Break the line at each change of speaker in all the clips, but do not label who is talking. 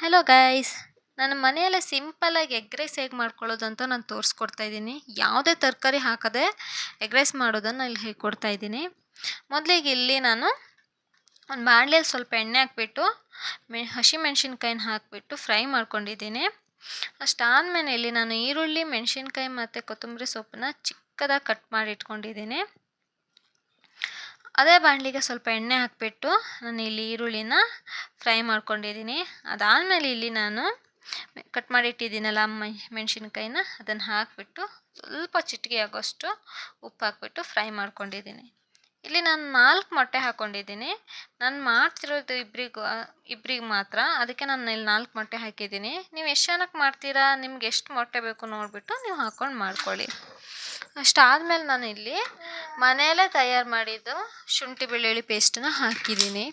Hello guys ನಾನು ಮನೆಯಲ್ಲೇ ಸಿಂಪಲಾಗಿ ಎಗ್ ರೈಸ್ ಹೇಗೆ ಮಾಡ್ಕೊಳ್ಳೋದು ಅಂತ ನಾನು ತೋರಿಸ್ಕೊಡ್ತಾ ಇದ್ದೀನಿ. ಯಾವುದೇ ತರಕಾರಿ ಹಾಕದೆ ಎಗ್ ರೈಸ್ ಮಾಡೋದನ್ನು ಇಲ್ಲಿ ಹೇಳ್ಕೊಡ್ತಾ ಇದ್ದೀನಿ. ಮೊದಲಿಗೆ ಇಲ್ಲಿ ನಾನು ಒಂದು ಬಾಣಲೆಯಲ್ಲಿ ಸ್ವಲ್ಪ ಎಣ್ಣೆ ಹಾಕ್ಬಿಟ್ಟು, ಮೆ ಹಸಿಮೆಣ್ಸಿನ್ಕಾಯಿನ ಹಾಕಿಬಿಟ್ಟು ಫ್ರೈ ಮಾಡ್ಕೊಂಡಿದ್ದೀನಿ. ಅಷ್ಟಾದಮೇಲೆ ಇಲ್ಲಿ ನಾನು ಈರುಳ್ಳಿ, ಮೆಣಸಿನ್ಕಾಯಿ ಮತ್ತು ಕೊತ್ತಂಬರಿ ಸೊಪ್ಪನ್ನ ಚಿಕ್ಕದಾಗಿ ಕಟ್ ಮಾಡಿ ಇಟ್ಕೊಂಡಿದ್ದೀನಿ. ಅದೇ ಬಾಣಲಿಗೆ ಸ್ವಲ್ಪ ಎಣ್ಣೆ ಹಾಕಿಬಿಟ್ಟು ನಾನು ಇಲ್ಲಿ ಈರುಳ್ಳಿನ ಫ್ರೈ ಮಾಡ್ಕೊಂಡಿದ್ದೀನಿ. ಅದಾದಮೇಲೆ ಇಲ್ಲಿ ನಾನು ಕಟ್ ಮಾಡಿ ಇಟ್ಟಿದ್ದೀನಲ್ಲ ಮೆಣಸಿನ್ಕಾಯಿನ ಅದನ್ನು ಹಾಕಿಬಿಟ್ಟು ಸ್ವಲ್ಪ ಚಿಟಿಕೆ ಆಗೋಷ್ಟು ಉಪ್ಪು ಹಾಕ್ಬಿಟ್ಟು ಫ್ರೈ ಮಾಡ್ಕೊಂಡಿದ್ದೀನಿ. ಇಲ್ಲಿ ನಾನು ನಾಲ್ಕು ಮೊಟ್ಟೆ ಹಾಕ್ಕೊಂಡಿದ್ದೀನಿ ನಾನು ಮಾಡ್ತಿರೋದು ಇಬ್ಬರಿಗೂ ಇಬ್ಬರಿಗೆ ಮಾತ್ರ. ಅದಕ್ಕೆ ನಾನು ಇಲ್ಲಿ ನಾಲ್ಕು ಮೊಟ್ಟೆ ಹಾಕಿದ್ದೀನಿ. ನೀವು ಎಷ್ಟು ಜನಕ್ಕೆ ಮಾಡ್ತೀರಾ? ನಿಮ್ಗೆ ಎಷ್ಟು ಮೊಟ್ಟೆ ಬೇಕು ನೋಡಿಬಿಟ್ಟು ನೀವು ಹಾಕ್ಕೊಂಡು ಮಾಡ್ಕೊಳ್ಳಿ. ಅಷ್ಟಾದಮೇಲೆ ನಾನು ಇಲ್ಲಿ ಮನೆಯಲ್ಲೇ ತಯಾರು ಮಾಡಿದ್ದು ಶುಂಠಿ ಬೆಳ್ಳುಳ್ಳಿ ಪೇಸ್ಟನ್ನು ಹಾಕಿದ್ದೀನಿ.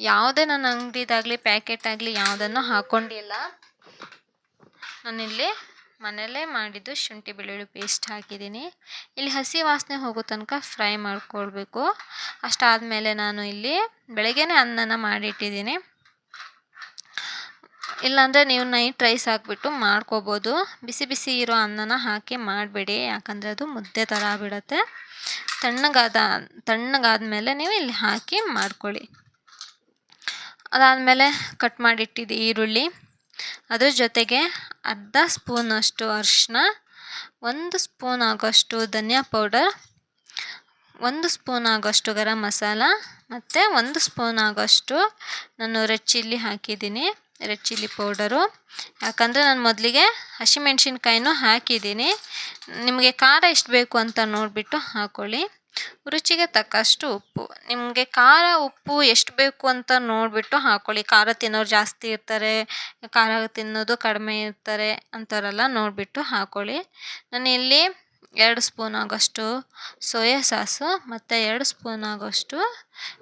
ಯಾವುದೇ ನನ್ನ ಅಂಗಡಿದಾಗಲಿ ಪ್ಯಾಕೆಟ್ ಆಗಲಿ ಯಾವುದನ್ನು ಹಾಕ್ಕೊಂಡಿಲ್ಲ ನಾನಿಲ್ಲಿ ಮನೆಯಲ್ಲೇ ಮಾಡಿದ್ದು ಶುಂಠಿ ಬೆಳ್ಳುಳ್ಳಿ ಪೇಸ್ಟ್ ಹಾಕಿದ್ದೀನಿ. ಇಲ್ಲಿ ಹಸಿ ವಾಸನೆ ಹೋಗೋ ತನಕ ಫ್ರೈ ಮಾಡ್ಕೊಳ್ಬೇಕು. ಅಷ್ಟಾದಮೇಲೆ ನಾನು ಇಲ್ಲಿ ಬೆಳಗ್ಗೆನೇ ಅನ್ನನ ಮಾಡಿಟ್ಟಿದ್ದೀನಿ. ಇಲ್ಲಾಂದರೆ ನೀವು ನೈಟ್ ರೈಸ್ ಹಾಕ್ಬಿಟ್ಟು ಮಾಡ್ಕೋಬೋದು. ಬಿಸಿ ಬಿಸಿ ಇರೋ ಅನ್ನನ ಹಾಕಿ ಮಾಡಬೇಡಿ. ಯಾಕಂದರೆ ಅದು ಮುದ್ದೆ ಥರ ಬಿಡುತ್ತೆ ತಣ್ಣಗಾದ ತಣ್ಣಗಾದ್ಮೇಲೆ ನೀವು ಇಲ್ಲಿ ಹಾಕಿ ಮಾಡ್ಕೊಳ್ಳಿ. ಅದಾದಮೇಲೆ ಕಟ್ ಮಾಡಿಟ್ಟಿದ್ದು ಈರುಳ್ಳಿ. ಅದ್ರ ಜೊತೆಗೆ ಅರ್ಧ ಸ್ಪೂನಷ್ಟು ಅರಿಶಿನ ಒಂದು ಸ್ಪೂನ್ ಆಗೋಷ್ಟು ಧನಿಯಾ ಪೌಡರ್, ಒಂದು ಸ್ಪೂನ್ ಆಗೋಷ್ಟು ಗರಂ ಮಸಾಲ ಮತ್ತು ಒಂದು ಸ್ಪೂನ್ ಆಗೋಷ್ಟು ನಾನು ರೆಡ್ ಚಿಲ್ಲಿ ಹಾಕಿದ್ದೀನಿ. Red chilli powder. ಯಾಕಂದರೆ ನಾನು ಮೊದಲಿಗೆ ಹಸಿಮೆಣ್ಸಿನ್ಕಾಯಿನೂ ಹಾಕಿದ್ದೀನಿ. ನಿಮಗೆ ಖಾರ ಎಷ್ಟು ಬೇಕು ಅಂತ ನೋಡಿಬಿಟ್ಟು ಹಾಕ್ಕೊಳ್ಳಿ ರುಚಿಗೆ ತಕ್ಕಷ್ಟು ಉಪ್ಪು. ನಿಮಗೆ ಖಾರ ಉಪ್ಪು ಎಷ್ಟು ಬೇಕು ಅಂತ ನೋಡಿಬಿಟ್ಟು ಹಾಕ್ಕೊಳ್ಳಿ ಖಾರ ತಿನ್ನೋರು ಜಾಸ್ತಿ ಇರ್ತಾರೆ, ಖಾರ ತಿನ್ನೋದು ಕಡಿಮೆ ಇರ್ತಾರೆ ಅಂಥವರೆಲ್ಲ ನೋಡಿಬಿಟ್ಟು ಹಾಕ್ಕೊಳ್ಳಿ ನಾನು ಇಲ್ಲಿ ಎರಡು ಸ್ಪೂನ್ ಆಗೋಷ್ಟು ಸೋಯಾ ಸಾಸು ಮತ್ತು ಎರಡು ಸ್ಪೂನ್ ಆಗೋಷ್ಟು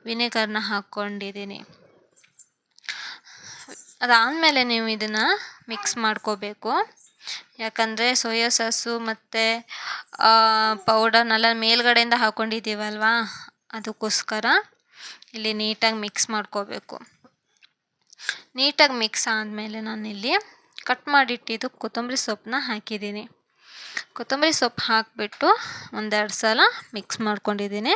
ವಿನೆಗರ್ನ ಹಾಕ್ಕೊಂಡಿದ್ದೀನಿ. ಅದಾದಮೇಲೆ ನೀವು ಇದನ್ನು ಮಿಕ್ಸ್ ಮಾಡ್ಕೋಬೇಕು. ಯಾಕಂದರೆ ಸೋಯಾ ಸಾಸು ಮತ್ತು ಪೌಡರ್ನೆಲ್ಲ ಮೇಲ್ಗಡೆಯಿಂದ ಹಾಕ್ಕೊಂಡಿದ್ದೀವಲ್ವಾ ಅದಕ್ಕೋಸ್ಕರ ಇಲ್ಲಿ ನೀಟಾಗಿ ಮಿಕ್ಸ್ ಮಾಡ್ಕೋಬೇಕು. ನೀಟಾಗಿ ಮಿಕ್ಸ್ ಆದಮೇಲೆ ನಾನಿಲ್ಲಿ ಕಟ್ ಮಾಡಿಟ್ಟಿದ್ದು ಕೊತ್ತಂಬರಿ ಸೊಪ್ಪನ್ನ ಹಾಕಿದ್ದೀನಿ. ಕೊತ್ತಂಬರಿ ಸೊಪ್ಪು ಹಾಕಿಬಿಟ್ಟು ಒಂದೆರಡು ಸಲ ಮಿಕ್ಸ್ ಮಾಡ್ಕೊಂಡಿದ್ದೀನಿ.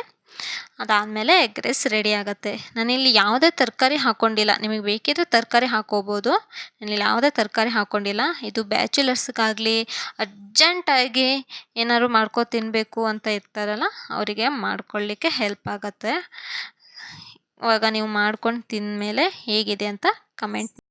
ಅದಾದಮೇಲೆ ಎಗ್ ರೈಸ್ ರೆಡಿ ಆಗುತ್ತೆ. ನಾನಿಲ್ಲಿ ಯಾವುದೇ ತರಕಾರಿ ಹಾಕ್ಕೊಂಡಿಲ್ಲ. ನಿಮಗೆ ಬೇಕಿದ್ರೆ ತರಕಾರಿ ಹಾಕೋಬೋದು ನಾನಿಲ್ಲಿ ಯಾವುದೇ ತರಕಾರಿ ಹಾಕ್ಕೊಂಡಿಲ್ಲ. ಇದು ಬ್ಯಾಚುಲರ್ಸ್ಗಾಗಲಿ ಅರ್ಜೆಂಟಾಗಿ ಏನಾದ್ರು ಮಾಡ್ಕೊ ತಿನ್ನಬೇಕು ಅಂತ ಇರ್ತಾರಲ್ಲ, ಅವರಿಗೆ ಮಾಡ್ಕೊಳ್ಳಿಕ್ಕೆ ಹೆಲ್ಪ್ ಆಗುತ್ತೆ. ಇವಾಗ ನೀವು ಮಾಡ್ಕೊಂಡು ತಿಂದಮೇಲೆ ಹೇಗಿದೆ ಅಂತ ಕಮೆಂಟ್